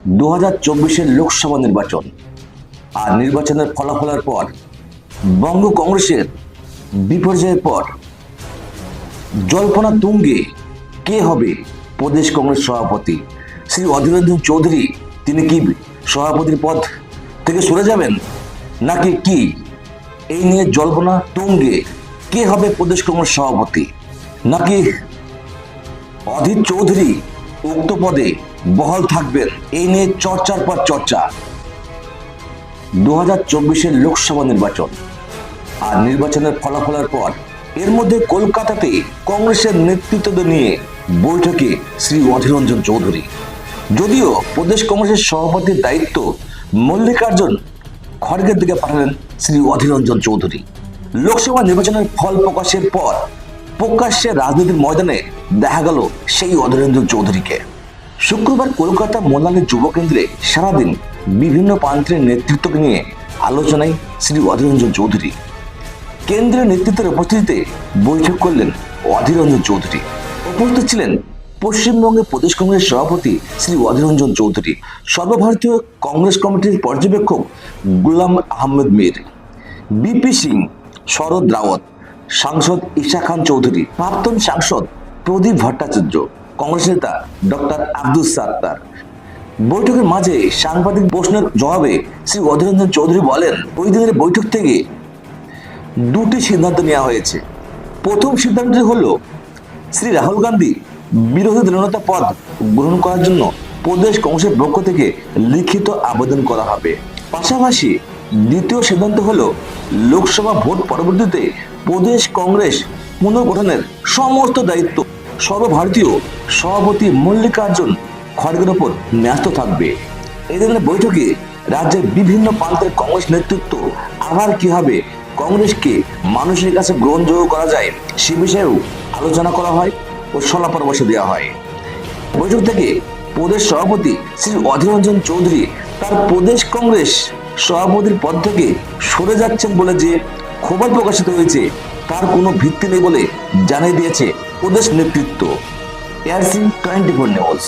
দু হাজার চব্বিশের লোকসভা নির্বাচন। আর নির্বাচনের ফলাফলের পর, বঙ্গ কংগ্রেসের বিপর্যয়ের পর, জল্পনা তুঙ্গে কে হবে প্রদেশ কংগ্রেস সভাপতি? শ্রী অধীররঞ্জন চৌধুরী, তিনি কি সভাপতির পদ থেকে সরে যাবেন? নাকি কি? এই নিয়ে জল্পনা তুঙ্গে কে হবে প্রদেশ কংগ্রেস সভাপতি? নাকি অধীর চৌধুরী উক্ত পদে বহাল থাকবেন। এই নিয়ে চর্চার পর চর্চা। দু হাজার চব্বিশের লোকসভা নির্বাচন। আর নির্বাচনের ফলাফলের পর, এর মধ্যে কলকাতাতে কংগ্রেসের নেতৃত্ব নিয়ে বৈঠকে শ্রী অধীররঞ্জন চৌধুরী। যদিও প্রদেশ কংগ্রেসের সভাপতির দায়িত্ব মল্লিকার্জুন খড়গের দিকে পাঠালেন শ্রী অধীর রঞ্জন চৌধুরী। লোকসভা নির্বাচনের ফল প্রকাশের পর প্রকাশ্যে রাজনীতির ময়দানে দেখা গেল সেই অধীর রঞ্জন চৌধুরীকে। শুক্রবার কলকাতা মোল্লালী যুব কেন্দ্রে সারাদিন বিভিন্ন প্রান্তের নেতৃত্বকে নিয়ে আলোচনায় শ্রী অধীর রঞ্জন চৌধুরী। কেন্দ্রীয় নেতৃত্বের উপস্থিতিতে বৈঠক করলেন অধীর রঞ্জন চৌধুরী। উপস্থিত ছিলেন পশ্চিমবঙ্গের প্রদেশ কংগ্রেস সভাপতি শ্রী অধীর রঞ্জন চৌধুরী, সর্বভারতীয় কংগ্রেস কমিটির পর্যবেক্ষক গুলাম আহমেদ মীর বিপি সিং শরদ রাওয়াত, সাংসদ ঈশা খান চৌধুরী, প্রাক্তন সাংসদ প্রদীপ ভট্টাচার্য। কংগ্রেস নেতা ডক্টর আব্দুল সাত্তার। বৈঠকের মাঝে সাংবাদিক প্রশ্নের জবাবে শ্রী অধীর রঞ্জন চৌধুরী বলেন, ওই দিনের বৈঠক থেকে দুটি সিদ্ধান্ত নেওয়া হয়েছে। প্রথম সিদ্ধান্তটি হলো, শ্রী রাহুল গান্ধী বিরোধী দলনেতা পদ গ্রহণ করার জন্য প্রদেশ কংগ্রেসের পক্ষ থেকে লিখিত আবেদন করা হবে। পাশাপাশি দ্বিতীয় সিদ্ধান্ত হল, লোকসভা ভোট পরবর্তীতে প্রদেশ কংগ্রেস পুনর্গঠনের সমস্ত দায়িত্ব সর্বভারতীয় সভাপতি মল্লিকার্জুন খড়গের ওপর ন্যস্ত থাকবে। এই ধরনের বৈঠকে রাজ্যের বিভিন্ন প্রান্তের কংগ্রেস নেতৃত্ব আবার কীভাবে কংগ্রেসকে মানুষের কাছে গ্রহণযোগ্য করা যায় সে বিষয়েও আলোচনা করা হয় ও সলা পরামর্শ দেওয়া হয়। বৈঠক থেকে প্রদেশ সভাপতি শ্রী অধীর রঞ্জন চৌধুরী তার প্রদেশ কংগ্রেস সভাপতির পদ থেকে সরে যাচ্ছেন বলে যে খবর প্রকাশিত হয়েছে তার কোনো ভিত্তি নেই বলে জানিয়ে দিয়েছে প্রদেশ নেতৃত্ব। এয়ারসিং টোয়েন্টি ফোর নিউজ।